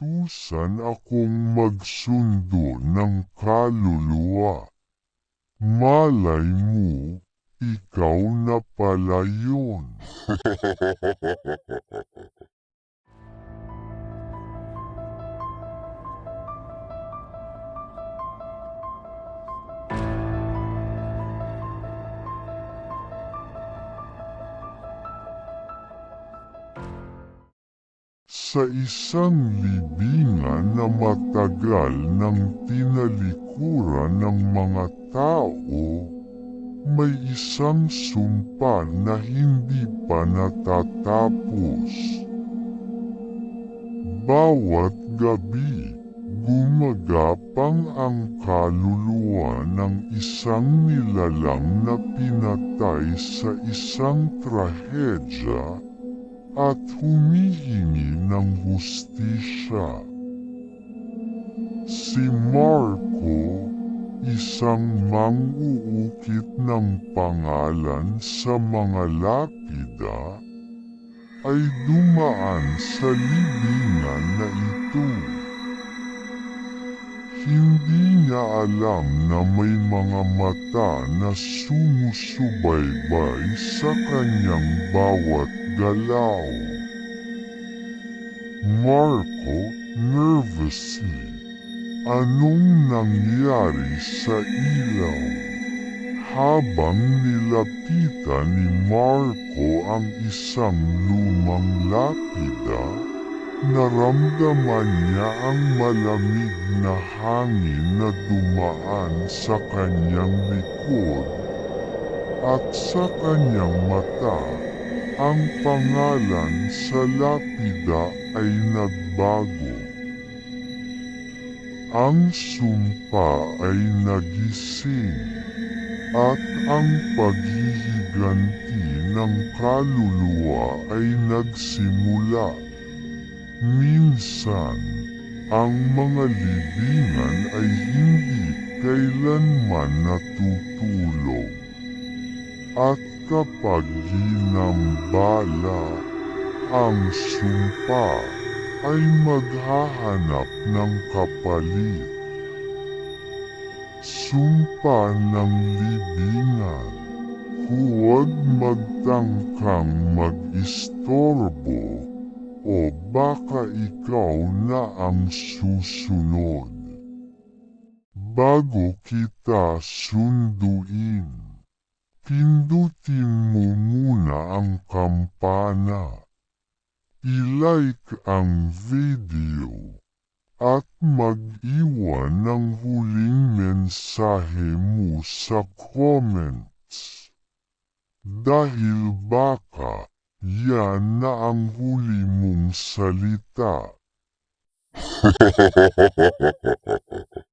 inutusan akong magsundo ng kaluluwa. Malay mo, ikaw na pala yun. Sa isang libingan na matagal nang tinalikuran ng mga tao, may isang sumpa na hindi pa natatapos. Bawat gabi, gumagapang ang kaluluwa ng isang nilalang na pinatay sa isang trahedya at humihingi ng hustisya. Si Marco, isang mang-uukit ng pangalan sa mga lapida, ay dumaan sa libingan na ito. Hindi niya alam na may mga mata na sumusubaybay sa kanyang bawat galaw. Marco nervously. Anong nangyari sa ilaw? Habang nilapitan ni Marco ang isang lumang lapida, naramdaman niya ang malamig na hangin na dumaan sa kanyang likod at sa kanyang mata ang pangalan sa lapida ay nagbago. Ang sumpa ay nagising at ang paghihiganti ng kaluluwa ay nagsimula. Minsan, ang mga libingan ay hindi kailanman natutulog. At kapag ginambala ang sumpa ay maghahanap ng kapalit. Sumpa ng libingan, huwag magtangkang mag-istorbo o baka ikaw na ang susunod. Bago kita sunduin, pindutin mo muna ang kampana. I-like ang video at mag-iwan ng huling mensahe mo sa comments. Dahil baka yan na ang huli mong salita.